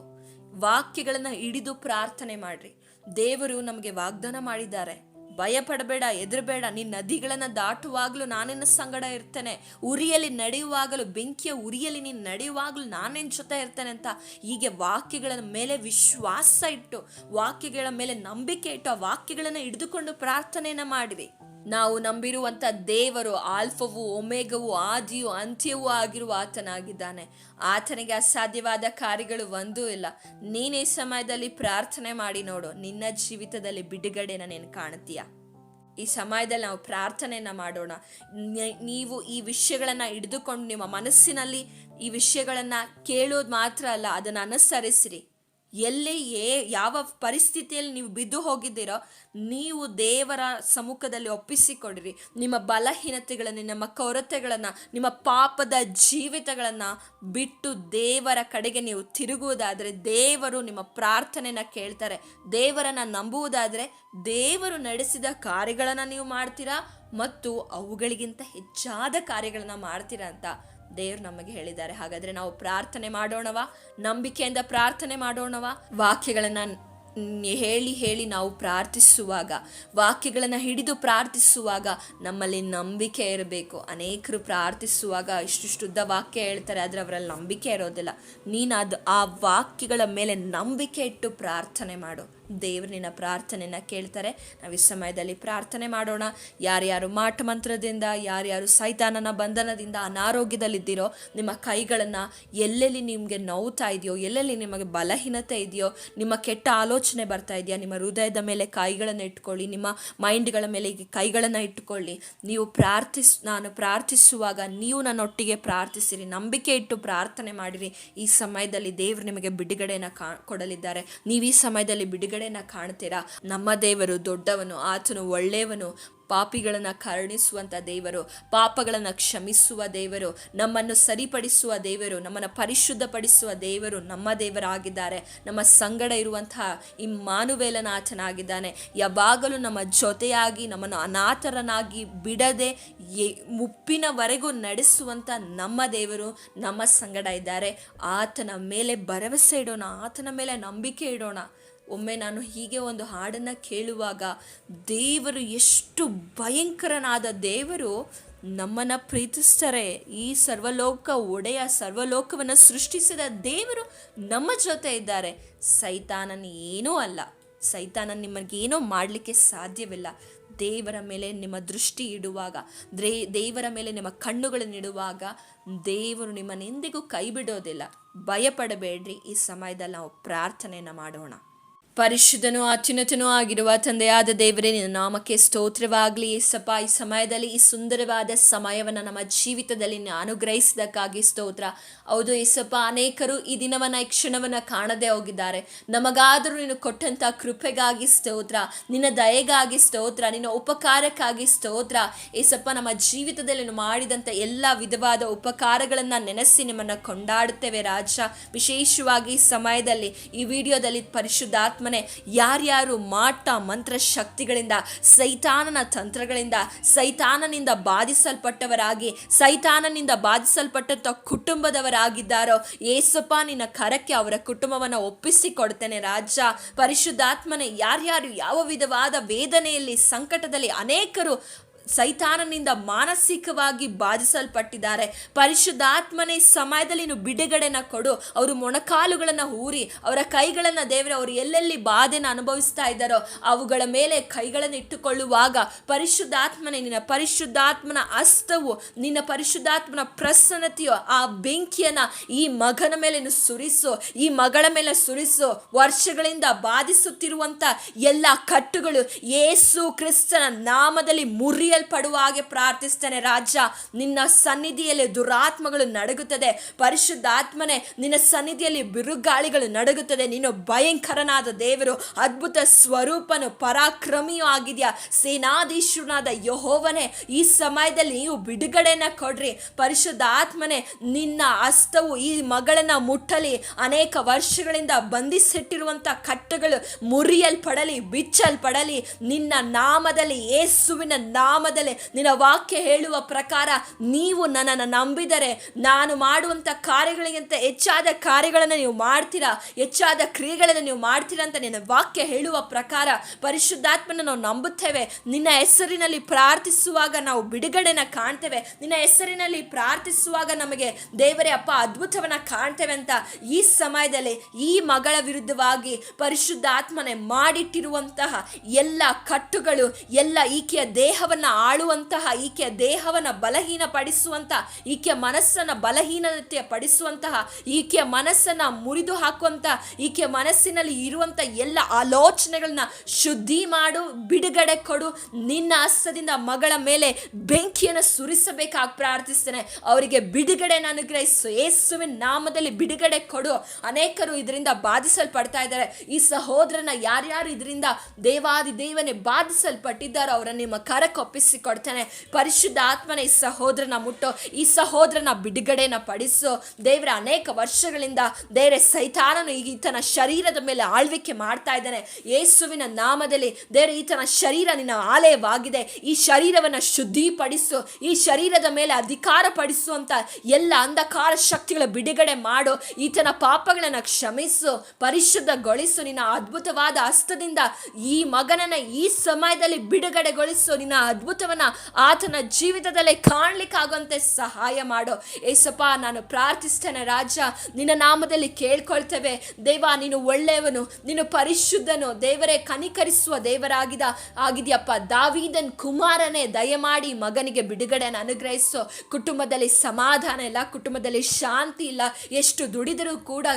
ವಾಕ್ಯಗಳನ್ನ ಹಿಡಿದು ಪ್ರಾರ್ಥನೆ ಮಾಡ್ರಿ. ದೇವರು ನಮಗೆ ವಾಗ್ದಾನ ಮಾಡಿದ್ದಾರೆ. ಭಯ ಪಡಬೇಡ ಎದುರಬೇಡ. ನಿನ್ನ ನದಿಗಳನ್ನು ದಾಟುವಾಗಲೂ ನಾನಿನ ಸಂಗಡ ಇರ್ತೇನೆ. ಉರಿಯಲ್ಲಿ ನಡೆಯುವಾಗಲೂ, ಬೆಂಕಿಯ ಉರಿಯಲ್ಲಿ ನೀನು ನಡೆಯುವಾಗಲೂ ನಾನೇನು ಜೊತೆ ಇರ್ತೇನೆ ಅಂತ ಹೀಗೆ ವಾಕ್ಯಗಳ ಮೇಲೆ ವಿಶ್ವಾಸ ಇಟ್ಟು, ವಾಕ್ಯಗಳ ಮೇಲೆ ನಂಬಿಕೆ ಇಟ್ಟು, ಆ ವಾಕ್ಯಗಳನ್ನು ಹಿಡಿದುಕೊಂಡು ಪ್ರಾರ್ಥನೆಯನ್ನು ಮಾಡಿರಿ ನಾವು ನಂಬಿರುವಂತ ದೇವರು, ಆಲ್ಫವು, ಒಮೇಗವು, ಆದಿಯು, ಅಂತ್ಯವೂ ಆಗಿರುವ ಆತನಾಗಿದ್ದಾನೆ. ಆತನಿಗೆ ಅಸಾಧ್ಯವಾದ ಕಾರ್ಯಗಳು ಒಂದೂ ಇಲ್ಲ. ನೀನು ಈ ಸಮಯದಲ್ಲಿ ಪ್ರಾರ್ಥನೆ ಮಾಡಿ ನೋಡು. ನಿನ್ನ ಜೀವಿತದಲ್ಲಿ ಬಿಡುಗಡೆನ ನೀನು ಕಾಣ್ತೀಯ ಈ ಸಮಯದಲ್ಲಿ ನಾವು ಪ್ರಾರ್ಥನೆಯನ್ನ ಮಾಡೋಣ. ನೀವು ಈ ವಿಷಯಗಳನ್ನ ಹಿಡಿದುಕೊಂಡು ನಿಮ್ಮ ಮನಸ್ಸಿನಲ್ಲಿ ಈ ವಿಷಯಗಳನ್ನ ಕೇಳೋದು ಮಾತ್ರ ಅಲ್ಲ, ಅದನ್ನು ಅನುಸರಿಸಿರಿ. ಎಲ್ಲಿ ಏ ಯಾವ ಪರಿಸ್ಥಿತಿಯಲ್ಲಿ ನೀವು ಬಿದ್ದು ಹೋಗಿದ್ದೀರೋ ನೀವು ದೇವರ ಸಮ್ಮುಖದಲ್ಲಿ ಒಪ್ಪಿಸಿಕೊಡಿರಿ. ನಿಮ್ಮ ಬಲಹೀನತೆಗಳನ್ನು, ನಿಮ್ಮ ಕೊರತೆಗಳನ್ನು, ನಿಮ್ಮ ಪಾಪದ ಜೀವಿತಗಳನ್ನು ಬಿಟ್ಟು ದೇವರ ಕಡೆಗೆ ನೀವು ತಿರುಗುವುದಾದರೆ ದೇವರು ನಿಮ್ಮ ಪ್ರಾರ್ಥನೆನ ಕೇಳ್ತಾರೆ. ದೇವರನ್ನು ನಂಬುವುದಾದರೆ ದೇವರು ನಡೆಸಿದ ಕಾರ್ಯಗಳನ್ನು ನೀವು ಮಾಡ್ತೀರಾ ಮತ್ತು ಅವುಗಳಿಗಿಂತ ಹೆಚ್ಚಾದ ಕಾರ್ಯಗಳನ್ನು ಮಾಡ್ತೀರಾ ಅಂತ ದೇವ್ರು ನಮಗೆ ಹೇಳಿದ್ದಾರೆ. ಹಾಗಾದ್ರೆ ನಾವು ಪ್ರಾರ್ಥನೆ ಮಾಡೋಣವಾ? ನಂಬಿಕೆಯಿಂದ ಪ್ರಾರ್ಥನೆ ಮಾಡೋಣವಾ? ವಾಕ್ಯಗಳನ್ನ ಹೇಳಿ ಹೇಳಿ ನಾವು ಪ್ರಾರ್ಥಿಸುವಾಗ, ವಾಕ್ಯಗಳನ್ನು ಹಿಡಿದು ಪ್ರಾರ್ಥಿಸುವಾಗ ನಮ್ಮಲ್ಲಿ ನಂಬಿಕೆ ಇರಬೇಕು. ಅನೇಕರು ಪ್ರಾರ್ಥಿಸುವಾಗ ಇಷ್ಟಿಷ್ಟುದ್ದ ವಾಕ್ಯ ಹೇಳ್ತಾರೆ, ಆದರೆ ಅವರಲ್ಲಿ ನಂಬಿಕೆ ಇರೋದಿಲ್ಲ. ನೀನು ಅದು ಆ ವಾಕ್ಯಗಳ ಮೇಲೆ ನಂಬಿಕೆ ಇಟ್ಟು ಪ್ರಾರ್ಥನೆ ಮಾಡು. ದೇವರು ನಿನ್ನ ಪ್ರಾರ್ಥನೆಯನ್ನು ಕೇಳ್ತಾರೆ. ನಾವು ಈ ಸಮಯದಲ್ಲಿ ಪ್ರಾರ್ಥನೆ ಮಾಡೋಣ. ಯಾರ್ಯಾರು ಮಾಟ ಮಂತ್ರದಿಂದ, ಯಾರ್ಯಾರು ಸೈತಾನನ ಬಂಧನದಿಂದ ಅನಾರೋಗ್ಯದಲ್ಲಿದ್ದೀರೋ, ನಿಮ್ಮ ಕೈಗಳನ್ನು ಎಲ್ಲೆಲ್ಲಿ ನಿಮಗೆ ನೋವುತ್ತಾ ಇದೆಯೋ, ಎಲ್ಲೆಲ್ಲಿ ನಿಮಗೆ ಬಲಹೀನತೆ ಇದೆಯೋ, ನಿಮ್ಮ ಕೆಟ್ಟ ಆಲೋಚನೆ ಬರ್ತಾ ಇದೆಯಾ, ನಿಮ್ಮ ಹೃದಯದ ಮೇಲೆ ಕೈಗಳನ್ನು ಇಟ್ಕೊಳ್ಳಿ, ನಿಮ್ಮ ಮೈಂಡ್ಗಳ ಮೇಲೆ ಕೈಗಳನ್ನು ಇಟ್ಟುಕೊಳ್ಳಿ ನೀವು ಪ್ರಾರ್ಥಿಸ್, ನಾನು ಪ್ರಾರ್ಥಿಸುವಾಗ ನೀವು ನನ್ನೊಟ್ಟಿಗೆ ಪ್ರಾರ್ಥಿಸಿರಿ, ನಂಬಿಕೆ ಇಟ್ಟು ಪ್ರಾರ್ಥನೆ ಮಾಡಿರಿ. ಈ ಸಮಯದಲ್ಲಿ ದೇವರು ನಿಮಗೆ ಬಿಡುಗಡೆಯನ್ನು ಕಾ, ಕೊಡಲಿದ್ದಾರೆ. ನೀವು ಈ ಸಮಯದಲ್ಲಿ ಬಿಡುಗಡೆನ ಕಾಣ್ತೀರಾ? ನಮ್ಮ ದೇವರು ದೊಡ್ಡವನು, ಆತನು ಒಳ್ಳೆಯವನು. ಪಾಪಿಗಳನ್ನು ಕರುಣಿಸುವಂಥ ದೇವರು, ಪಾಪಗಳನ್ನು ಕ್ಷಮಿಸುವ ದೇವರು, ನಮ್ಮನ್ನು ಸರಿಪಡಿಸುವ ದೇವರು, ನಮ್ಮನ್ನು ಪರಿಶುದ್ಧಪಡಿಸುವ ದೇವರು ನಮ್ಮ ದೇವರಾಗಿದ್ದಾರೆ. ನಮ್ಮ ಸಂಗಡ ಇರುವಂತಹ ಈ ಮಾನುವೇಲನಾಥನಾಗಿದ್ದಾನೆ ಯಾವಾಗಲೂ ನಮ್ಮ ಜೊತೆಯಾಗಿ, ನಮ್ಮನ್ನು ಅನಾಥರನಾಗಿ ಬಿಡದೆ ಮುಪ್ಪಿನವರೆಗೂ ನಡೆಸುವಂಥ ನಮ್ಮ ದೇವರು ನಮ್ಮ ಸಂಗಡ ಇದ್ದಾರೆ. ಆತನ ಮೇಲೆ ಭರವಸೆ ಇಡೋಣ, ಆತನ ಮೇಲೆ ನಂಬಿಕೆ ಇಡೋಣ. ಒಮ್ಮೆ ನಾನು ಹೀಗೆ ಒಂದು ಹಾಡನ್ನು ಕೇಳುವಾಗ ದೇವರು ಎಷ್ಟು ಭಯಂಕರನಾದ ದೇವರು ನಮ್ಮನ್ನು ಪ್ರೀತಿಸ್ತಾರೆ. ಈ ಸರ್ವಲೋಕ ಒಡೆಯ ಸರ್ವಲೋಕವನ್ನು ಸೃಷ್ಟಿಸಿದ ದೇವರು ನಮ್ಮ ಜೊತೆ ಇದ್ದಾರೆ. ಸೈತಾನನ ಏನೂ ಅಲ್ಲ. ಸೈತಾನ ನಿಮಗೇನೋ ಮಾಡಲಿಕ್ಕೆ ಸಾಧ್ಯವಿಲ್ಲ. ದೇವರ ಮೇಲೆ ನಿಮ್ಮ ದೃಷ್ಟಿ ಇಡುವಾಗ, ದ್ರೇ, ದೇವರ ಮೇಲೆ ನಿಮ್ಮ ಕಣ್ಣುಗಳನ್ನಿಡುವಾಗ ದೇವರು ನಿಮ್ಮನ್ನೆಂದಿಗೂ ಕೈ ಬಿಡೋದಿಲ್ಲ. ಭಯಪಡಬೇಡ್ರಿ. ಈ ಸಮಯದಲ್ಲಿ ನಾವು ಪ್ರಾರ್ಥನೆಯನ್ನು ಮಾಡೋಣ. ಪರಿಶುದ್ಧನೂ ಅತ್ಯುನ್ನತನೂ ಆಗಿರುವ ತಂದೆಯಾದ ದೇವರೇ, ನಿನ್ನ ನಾಮಕ್ಕೆ ಸ್ತೋತ್ರವಾಗಲಿ. ಸಪ ಈ ಸಮಯದಲ್ಲಿ, ಈ ಸುಂದರವಾದ ಸಮಯವನ್ನು ನಮ್ಮ ಜೀವಿತದಲ್ಲಿ ಅನುಗ್ರಹಿಸಿದಕ್ಕಾಗಿ ಸ್ತೋತ್ರ. ಹೌದು ಏಸಪ್ಪ ಅನೇಕರು ಈ ದಿನವನ್ನ, ಈ ಕ್ಷಣವನ್ನ ಕಾಣದೇ ಹೋಗಿದ್ದಾರೆ. ನಮಗಾದರೂ ನೀನು ಕೊಟ್ಟಂತ ಕೃಪೆಗಾಗಿ ಸ್ತೋತ್ರ, ನಿನ್ನ ದಯೆಗಾಗಿ ಸ್ತೋತ್ರ, ನಿನ್ನ ಉಪಕಾರಕ್ಕಾಗಿ ಸ್ತೋತ್ರ. ಏಸಪ್ಪ ನಮ್ಮ ಜೀವಿತದಲ್ಲಿ ಮಾಡಿದಂಥ ಎಲ್ಲ ವಿಧವಾದ ಉಪಕಾರಗಳನ್ನು ನೆನೆಸಿ ನಿಮ್ಮನ್ನು ಕೊಂಡಾಡುತ್ತೇವೆ ರಾಜ. ವಿಶೇಷವಾಗಿ ಈ ಸಮಯದಲ್ಲಿ, ಈ ವಿಡಿಯೋದಲ್ಲಿ ಪರಿಶುದ್ಧಾತ್ಮನೆ ಯಾರ್ಯಾರು ಮಾಟ ಮಂತ್ರ ಶಕ್ತಿಗಳಿಂದ ಸೈತಾನನ ತಂತ್ರಗಳಿಂದ, ಸೈತಾನನಿಂದ ಬಾಧಿಸಲ್ಪಟ್ಟವರಾಗಿ, ಸೈತಾನನಿಂದ ಬಾಧಿಸಲ್ಪಟ್ಟಂಥ ಕುಟುಂಬದವರಾಗಿದ್ದಾರೋ, ಏಸಪ್ಪ, ನಿನ್ನ ಕರಕ್ಕೆ ಅವರ ಕುಟುಂಬವನ್ನು ಒಪ್ಪಿಸಿಕೊಡ್ತೇನೆ ರಾಜ. ಪರಿಶುದ್ಧಾತ್ಮನೆ, ಯಾರ್ಯಾರು ಯಾವ ವಿಧವಾದ ವೇದನೆಯಲ್ಲಿ, ಸಂಕಟದಲ್ಲಿ ಅನೇಕರು ಸೈತಾನನಿಂದ ಮಾನಸಿಕವಾಗಿ ಬಾಧಿಸಲ್ಪಟ್ಟಿದ್ದಾರೆ. ಪರಿಶುದ್ಧಾತ್ಮನೇ ಸಮಯದಲ್ಲಿ ನೀನು ಬಿಡುಗಡೆನ ಕೊಡು. ಅವರು ಮೊಣಕಾಲುಗಳನ್ನು ಊರಿ, ಅವರ ಕೈಗಳನ್ನು ದೇವರ, ಅವರು ಎಲ್ಲೆಲ್ಲಿ ಬಾಧೆನ ಅನುಭವಿಸ್ತಾ ಇದ್ದಾರೋ ಅವುಗಳ ಮೇಲೆ ಕೈಗಳನ್ನು ಇಟ್ಟುಕೊಳ್ಳುವಾಗ ಪರಿಶುದ್ಧಾತ್ಮನೇ ನಿನ್ನ ಪರಿಶುದ್ಧಾತ್ಮನ ಅಸ್ತವು, ನಿನ್ನ ಪರಿಶುದ್ಧಾತ್ಮನ ಪ್ರಸನ್ನತೆಯು ಆ ಬೆಂಕಿಯನ್ನ ಈ ಮಗನ ಮೇಲೆ ಸುರಿಸು, ಈ ಮಗಳ ಮೇಲೆ ಸುರಿಸು. ವರ್ಷಗಳಿಂದ ಬಾಧಿಸುತ್ತಿರುವಂತ ಎಲ್ಲ ಕಟ್ಟುಗಳು ಯೇಸು ಕ್ರಿಸ್ತನ ನಾಮದಲ್ಲಿ ಮುರಿಯಲ್ಪಡುವ ಹಾಗೆ ಪ್ರಾರ್ಥಿಸ್ತೇನೆ ರಾಜ ನಿನ್ನ ಸನ್ನಿಧಿಯಲ್ಲಿ ದುರಾತ್ಮಗಳು ನಡಗುತ್ತದೆ. ಪರಿಶುದ್ಧಾತ್ಮನೆ, ನಿನ್ನ ಸನ್ನಿಧಿಯಲ್ಲಿ ಬಿರುಗಾಳಿಗಳು ನಡಗುತ್ತದೆ. ನೀನು ಭಯಂಕರನಾದ ದೇವರು, ಅದ್ಭುತ ಸ್ವರೂಪನು, ಪರಾಕ್ರಮಿಯೂ ಆಗಿದೆಯಾ. ಸೇನಾಧೀಶ್ವರನಾದ ಯಹೋವನೇ, ಈ ಸಮಯದಲ್ಲಿ ನೀವು ಬಿಡುಗಡೆನ ಕೊಡ್ರಿ. ಪರಿಶುದ್ಧಾತ್ಮನೆ, ನಿನ್ನ ಹಸ್ತವು ಈ ಮಗಳನ್ನ ಮುಟ್ಟಲಿ. ಅನೇಕ ವರ್ಷಗಳಿಂದ ಬಂಧಿಸಿಟ್ಟಿರುವಂಥ ಕಟ್ಟುಗಳು ಮುರಿಯಲ್ಪಡಲಿ, ಬಿಚ್ಚಲ್ಪಡಲಿ. ನಿನ್ನ ನಾಮದಲ್ಲಿ ಯೇಸುವಿನ ನಾಮದಲ್ಲಿ ನಿನ್ನ ವಾಕ್ಯ ಹೇಳುವ ಪ್ರಕಾರ ನೀವು ನನ್ನನ್ನು ನಂಬಿದರೆ ನಾನು ಮಾಡುವಂಥ ಕಾರ್ಯಗಳಿಗಿಂತ ಹೆಚ್ಚಾದ ಕಾರ್ಯಗಳನ್ನು ನೀವು ಮಾಡ್ತೀರಾ? ಹೆಚ್ಚಾದ ಕ್ರಿಯೆಗಳನ್ನು ನೀವು ಮಾಡ್ತೀರಾ ಅಂತ ನಿನ್ನ ವಾಕ್ಯ ಹೇಳುವ ಪ್ರಕಾರ ಪರಿಶುದ್ಧಾತ್ಮನ ನಾವು ನಂಬುತ್ತೇವೆ. ನಿನ್ನ ಹೆಸರಿನಲ್ಲಿ ಪ್ರಾರ್ಥಿಸುವಾಗ ನಾವು ಬಿಡುಗಡೆನ ಕಾಣ್ತೇವೆ. ನಿನ್ನ ಹೆಸರಿನಲ್ಲಿ ಪ್ರಾರ್ಥಿಸುವಾಗ ನಮಗೆ ದೇವರೇ ಅಪ್ಪ ಅದ್ಭುತವನ್ನ ಕಾಣ್ತೇವೆ ಅಂತ ಈ ಸಮಯದಲ್ಲಿ ಈ ಮಗಳ ವಿರುದ್ಧವಾಗಿ ಪರಿಶುದ್ಧಾತ್ಮನೆ ಮಾಡಿಟ್ಟಿರುವಂತಹ ಎಲ್ಲ ಕಟ್ಟುಗಳು, ಎಲ್ಲ ಈಕೆಯ ದೇಹವನ್ನ ಆಳುವಂತಹ ಈಕೆಯ ದೇಹವನ್ನ ಬಲಹೀನಪಡಿಸುವಂತ, ಈಕೆಯ ಮನಸ್ಸನ್ನು ಬಲಹೀನತೆ ಪಡಿಸುವಂತಹ ಈಕೆಯ ಮನಸ್ಸನ್ನು ಮುರಿದು ಹಾಕುವಂತಹ ಈಕೆಯ ಮನಸ್ಸಿನಲ್ಲಿ ಇರುವಂಥ ಎಲ್ಲ ಆಲೋಚನೆಗಳನ್ನ ಶುದ್ಧಿ ಮಾಡು, ಬಿಡುಗಡೆ ಕೊಡು, ನಿನ್ನ ಹಸ್ತದಿಂದ ಮಗಳ ಮೇಲೆ ಬೆಂಕಿಯನ್ನು ಸುರಿಸಬೇಕಾಗಿ ಪ್ರಾರ್ಥಿಸ್ತೇನೆ. ಅವರಿಗೆ ಬಿಡುಗಡೆಯನ್ನು ಅನುಗ್ರಹಿಸು. ಯೇಸುವಿನ ನಾಮದಲ್ಲಿ ಬಿಡುಗಡೆ ಕೊಡು. ಅನೇಕರು ಇದರಿಂದ ಬಾಧಿಸಲ್ಪಡ್ತಾ ಇದ್ದಾರೆ. ಈ ಸಹೋದರನ ಯಾರ್ಯಾರು ಇದರಿಂದ ದೇವಾದಿ ದೇವನೇ ಬಾಧಿಸಲ್ಪಟ್ಟಿದ್ದಾರೋ, ಅವರನ್ನು ನಿಮ್ಮ ಕರಕ್ಕೊಪ್ಪಿಸಿ ಕೊಡ್ತೇನೆ ಪರಿಶುದ್ಧ ಆತ್ಮನ ಈ ಸಹೋದರನ ಮುಟ್ಟು, ಈ ಸಹೋದರನ ಬಿಡುಗಡೆನ ಪಡಿಸು. ದೇವರ, ಅನೇಕ ವರ್ಷಗಳಿಂದ ದೇವರ, ಸೈತಾನನು ಈಗ ಈತನ ಶರೀರದ ಮೇಲೆ ಆಳ್ವಿಕೆ ಮಾಡ್ತಾ ಇದ್ದಾನೆ. ಯೇಸುವಿನ ನಾಮದಲ್ಲಿ ದೇವರ, ಈತನ ಶರೀರ ನಿನ್ನ ಆಲಯವಾಗಿದೆ. ಈ ಶರೀರವನ್ನು ಶುದ್ಧಿಪಡಿಸು, ಈ ಶರೀರದ ಮೇಲೆ ಅಧಿಕಾರ ಪಡಿಸುವಂತ ಎಲ್ಲ ಅಂಧಕಾರ ಶಕ್ತಿಗಳ ಬಿಡುಗಡೆ ಮಾಡು. ಈತನ ಪಾಪಗಳನ್ನು ಕ್ಷಮಿಸು, ಪರಿಶುದ್ಧಗೊಳಿಸು. ನಿನ್ನ ಅದ್ಭುತವಾದ ಹಸ್ತದಿಂದ ಈ ಮಗನನ್ನ ಈ ಸಮಯದಲ್ಲಿ ಬಿಡುಗಡೆಗೊಳಿಸು. ನಿನ್ನ ಅದ್ಭುತವನ್ನ ಆತನ ಜೀವಿತದಲ್ಲಿ ಕಾಣಲಿಕ್ಕಾಗುವಂತೆ ಸಹಾಯ ಮಾಡೋ. ಏಸಪ್ಪ, ನಾನು ಪ್ರಾರ್ಥಿಸ್ತೇನೆ, ರಾಜ, ನಿನ್ನ ನಾಮದಲ್ಲಿ ಕೇಳ್ಕೊಳ್ತೇವೆ. ದೇವ, ನೀನು ಒಳ್ಳೆಯವನು, ನೀನು ಪರಿಶುದ್ಧನು, ದೇವರೇ ಕನಿಕರಿಸುವ ದೇವರಾಗಿದ, ಆಗಿದೆಯಪ್ಪ. ದಾವಿದನ್ ಕುಮಾರನೇ, ದಯಮಾಡಿ ಮಗನಿಗೆ ಬಿಡುಗಡೆಯನ್ನು ಅನುಗ್ರಹಿಸು. ಕುಟುಂಬದಲ್ಲಿ ಸಮಾಧಾನ ಇಲ್ಲ, ಕುಟುಂಬದಲ್ಲಿ ಶಾಂತಿ ಇಲ್ಲ. ಎಷ್ಟು ದುಡಿದರೂ ಕೂಡ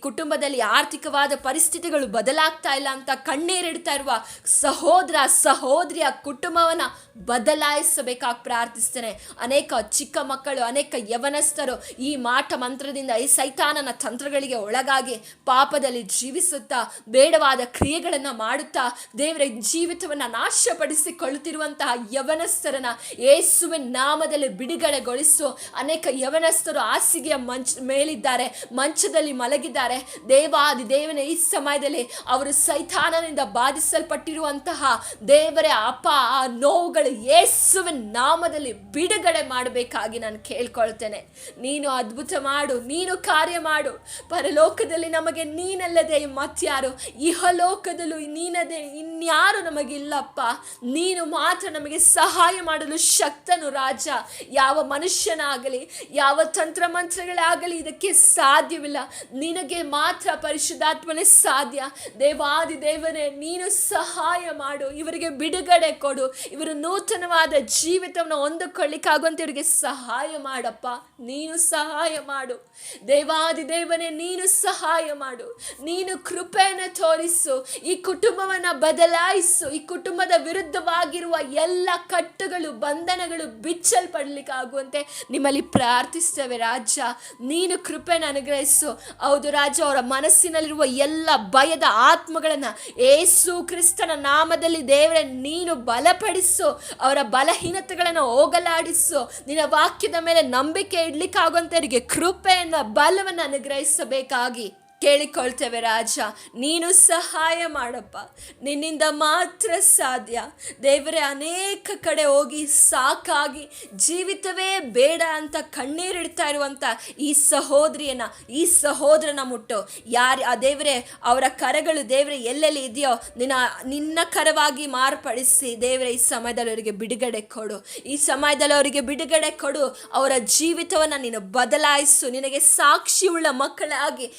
ಕುಟುಂಬದಲ್ಲಿ ಆರ್ಥಿಕವಾದ ಪರಿಸ್ಥಿತಿಗಳು ಬದಲಾಗ್ತಾ ಇಲ್ಲ ಅಂತ ಕಣ್ಣೀರಿಡ್ತಾ ಇರುವ ಸಹೋದರ, ಸಹೋದರಿಯ ಕುಟುಂಬವನ್ನ ಬದಲಾಯಿಸಬೇಕಾಗಿ ಪ್ರಾರ್ಥಿಸ್ತೇನೆ. ಅನೇಕ ಚಿಕ್ಕ ಮಕ್ಕಳು, ಅನೇಕ ಯವನಸ್ಥರು ಈ ಮಾಟ ಮಂತ್ರದಿಂದ, ಈ ಸೈತಾನನ ತಂತ್ರಗಳಿಗೆ ಒಳಗಾಗಿ ಪಾಪದಲ್ಲಿ ಜೀವಿಸುತ್ತಾ, ಬೇಡವಾದ ಕ್ರಿಯೆಗಳನ್ನು ಮಾಡುತ್ತಾ, ದೇವರ ಜೀವಿತವನ್ನು ನಾಶಪಡಿಸಿಕೊಳ್ಳುತ್ತಿರುವಂತಹ ಯವನಸ್ಥರನ್ನ ಯೇಸುವಿನ ನಾಮದಲ್ಲಿ ಬಿಡುಗಡೆಗೊಳಿಸು. ಅನೇಕ ಯವನಸ್ಥರು ಹಾಸಿಗೆಯ ಮಂಚ ಮೇಲಿದ್ದಾರೆ, ಮಂಚದಲ್ಲಿ ಮಲಗಿದ್ದಾರೆ. ದೇವಾದಿ ದೇವನ, ಈ ಸಮಯದಲ್ಲಿ ಅವರು ಸೈತಾನನಿಂದ ಬಾಧಿಸಲ್ಪಟ್ಟಿರುವಂತಹ ದೇವರೇ, ಅಪ, ಆ ನೋವುಗಳ ಆತ್ಮಗಳು ಯೇಸುವಿನ ನಾಮದಲ್ಲಿ ಬಿಡುಗಡೆ ಮಾಡಬೇಕಾಗಿ ನಾನು ಕೇಳ್ಕೊಳ್ತೇನೆ. ನೀನು ಅದ್ಭುತ ಮಾಡು, ನೀನು ಕಾರ್ಯ ಮಾಡು. ಪರಲೋಕದಲ್ಲಿ ನಮಗೆ ನೀನಲ್ಲದೆ ಮತ್ಯಾರು ಇಹಲೋಕದಲ್ಲೂ ನೀನದೆ ಇನ್ಯಾರು ನಮಗಿಲ್ಲಪ್ಪ. ನೀನು ಮಾತ್ರ ನಮಗೆ ಸಹಾಯ ಮಾಡಲು ಶಕ್ತನು ರಾಜ. ಯಾವ ಮನುಷ್ಯನಾಗಲಿ, ಯಾವ ತಂತ್ರಮಂತ್ರಗಳಾಗಲಿ ಇದಕ್ಕೆ ಸಾಧ್ಯವಿಲ್ಲ. ನಿನಗೆ ಮಾತ್ರ ಪರಿಶುದ್ಧಾತ್ಮನೇ ಸಾಧ್ಯ. ದೇವಾದಿ ದೇವನೇ ನೀನು ಸಹಾಯ ಮಾಡು, ಇವರಿಗೆ ಬಿಡುಗಡೆ ಕೊಡು. ಇವರು ನೂತನವಾದ ಜೀವಿತವನ್ನು ಹೊಂದಿಕೊಳ್ಳಿಕ್ಕಾಗುವಂತ ಇವರಿಗೆ ಸಹಾಯ ಮಾಡಪ್ಪ. ನೀನು ಸಹಾಯ ಮಾಡು. ದೇವಾದಿ ದೇವನೇ, ನೀನು ಸಹಾಯ ಮಾಡು. ನೀನು ಕೃಪೆಯನ್ನು ತೋರಿಸು. ಈ ಕುಟುಂಬವನ್ನು ಬದಲಾಯಿಸು. ಈ ಕುಟುಂಬದ ವಿರುದ್ಧವಾಗಿರುವ ಎಲ್ಲ ಕಟ್ಟುಗಳು, ಬಂಧನಗಳು ಬಿಚ್ಚಲ್ಪಡಲಿಕ್ಕಾಗುವಂತೆ ನಿಮ್ಮಲ್ಲಿ ಪ್ರಾರ್ಥಿಸ್ತೇವೆ ರಾಜ. ನೀನು ಕೃಪೆಯನ್ನು ಅನುಗ್ರಹಿಸು. ಹೌದು ರಾಜ, ಅವರ ಮನಸ್ಸಿನಲ್ಲಿರುವ ಎಲ್ಲ ಭಯದ ಆತ್ಮಗಳನ್ನು ಏಸು ಕ್ರಿಸ್ತನ ನಾಮದಲ್ಲಿ ದೇವರೇ, ನೀನು ಬಲಪಡಿಸು. ಅವರ ಬಲಹೀನತೆಗಳನ್ನು ಹೋಗಲಾಡಿಸು. ನಿನ್ನ ವಾಕ್ಯದ ಮೇಲೆ ನಂಬಿಕೆ ಇಡ್ಲಿಕ್ಕಾಗುವಂತವರಿಗೆ ಕೃಪೆಯನ್ನು ಬಲವನ್ನು ಅನುಗ್ರಹಿಸಬೇಕಾಗಿ. ಕೇಳಿಕೊಳ್ತೇವೆ ರಾಜ. ನೀನು ಸಹಾಯ ಮಾಡಪ್ಪ. ನಿನ್ನಿಂದ ಮಾತ್ರ ಸಾಧ್ಯ. ದೇವರೇ, ಅನೇಕ ಕಡೆ ಹೋಗಿ ಸಾಕಾಗಿ ಜೀವಿತವೇ ಬೇಡ ಅಂತ ಕಣ್ಣೀರಿಡ್ತಾ ಇರುವಂಥ ಈ ಸಹೋದರಿಯನ್ನ, ಈ ಸಹೋದರನ ಮುಟ್ಟು. ಯಾರು, ಆ ದೇವರೇ, ಅವರ ಕರಗಳು ದೇವರೇ, ಎಲ್ಲೆಲ್ಲಿ ಇದೆಯೋ, ನಿನ್ನ ನಿನ್ನ ಕರವಾಗಿ ಮಾರ್ಪಡಿಸಿ ದೇವರೇ, ಈ ಸಮಯದಲ್ಲಿ ಅವರಿಗೆ ಬಿಡುಗಡೆ ಕೊಡು. ಈ ಸಮಯದಲ್ಲಿ ಅವರಿಗೆ ಬಿಡುಗಡೆ ಕೊಡು. ಅವರ ಜೀವಿತವನ್ನು ನೀನು ಬದಲಾಯಿಸು. ನಿನಗೆ ಸಾಕ್ಷಿಯುಳ್ಳ ಮಕ್ಕಳಾಗಿ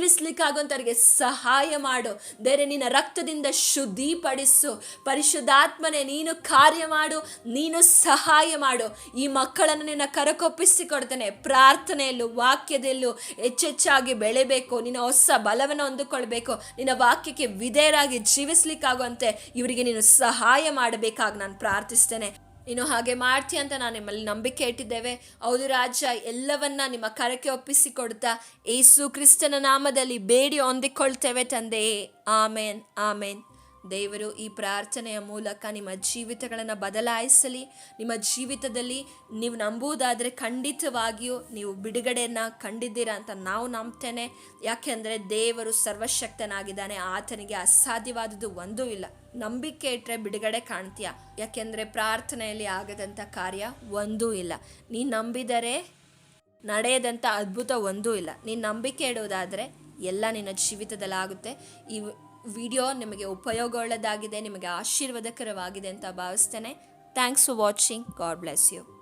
ಜೀವಿಸ್ಲಿಕ್ಕಾಗುವಂಥವ್ರಿಗೆ ಸಹಾಯ ಮಾಡು. ದೇರೆ ನಿನ್ನ ರಕ್ತದಿಂದ ಶುದ್ಧಿಪಡಿಸು. ಪರಿಶುದ್ಧಾತ್ಮನೆ, ನೀನು ಕಾರ್ಯ ಮಾಡು, ನೀನು ಸಹಾಯ ಮಾಡು. ಈ ಮಕ್ಕಳನ್ನು ನಿನ್ನ ಕರಕೊಪ್ಪಿಸಿಕೊಡ್ತೇನೆ. ಪ್ರಾರ್ಥನೆಯಲ್ಲೂ, ವಾಕ್ಯದಲ್ಲೂ ಹೆಚ್ಚೆಚ್ಚಾಗಿ ಬೆಳೆಬೇಕು. ನಿನ್ನ ಹೊಸ ಬಲವನ್ನು ಹೊಂದಿಕೊಳ್ಬೇಕು. ನಿನ್ನ ವಾಕ್ಯಕ್ಕೆ ವಿಧೇಯರಾಗಿ ಜೀವಿಸ್ಲಿಕ್ಕಾಗುವಂತೆ ಇವರಿಗೆ ನೀನು ಸಹಾಯ ಮಾಡಬೇಕಾಗಿ ನಾನು ಪ್ರಾರ್ಥಿಸ್ತೇನೆ. ನೀನು ಹಾಗೆ ಮಾಡ್ತೀಯ ಅಂತ ನಾನು ನಿಮ್ಮಲ್ಲಿ ನಂಬಿಕೆ ಇಟ್ಟಿದ್ದೇವೆ. ಹೌದು ರಾಜ, ಎಲ್ಲವನ್ನ ನಿಮ್ಮ ಕರಕ್ಕೆ ಒಪ್ಪಿಸಿಕೊಡ್ತಾ ಏಸು ಕ್ರಿಸ್ತನ ನಾಮದಲ್ಲಿ ಬೇಡಿ ಹೊಂದಿಕೊಳ್ತೇವೆ ತಂದೆಯೇ ಆಮೇನ್ ಆಮೇನ್. ದೇವರು ಈ ಪ್ರಾರ್ಥನೆಯ ಮೂಲಕ ನಿಮ್ಮ ಜೀವಿತಗಳನ್ನು ಬದಲಾಯಿಸಲಿ. ನಿಮ್ಮ ಜೀವಿತದಲ್ಲಿ ನೀವು ನಂಬುವುದಾದರೆ ಖಂಡಿತವಾಗಿಯೂ ನೀವು ಬಿಡುಗಡೆಯನ್ನು ಕಂಡಿದ್ದೀರಾ ಅಂತ ನಾವು ನಂಬ್ತೇನೆ. ಯಾಕೆಂದರೆ ದೇವರು ಸರ್ವಶಕ್ತನಾಗಿದ್ದಾನೆ, ಆತನಿಗೆ ಅಸಾಧ್ಯವಾದದ್ದು ಒಂದೂ ಇಲ್ಲ. ನಂಬಿಕೆ ಇಟ್ಟರೆ ಬಿಡುಗಡೆ ಕಾಣ್ತೀಯ? ಯಾಕೆಂದರೆ ಪ್ರಾರ್ಥನೆಯಲ್ಲಿ ಆಗದಂಥ ಕಾರ್ಯ ಒಂದೂ ಇಲ್ಲ. ನೀ ನಂಬಿದರೆ ನಡೆಯದಂಥ ಅದ್ಭುತ ಒಂದೂ ಇಲ್ಲ. ನೀನು ನಂಬಿಕೆ ಇಡುವುದಾದರೆ ಎಲ್ಲ ನಿನ್ನ ಜೀವಿತದಲ್ಲಾಗುತ್ತೆ. ಈ ವಿಡಿಯೋ ನಿಮಗೆ ಉಪಯೋಗವುಳ್ಳದಾಗಿದೆ ನಿಮಗೆ ಆಶೀರ್ವಾದಕರವಾಗಿದೆ ಅಂತ ಭಾವಿಸ್ತೇನೆ. Thanks for watching God bless you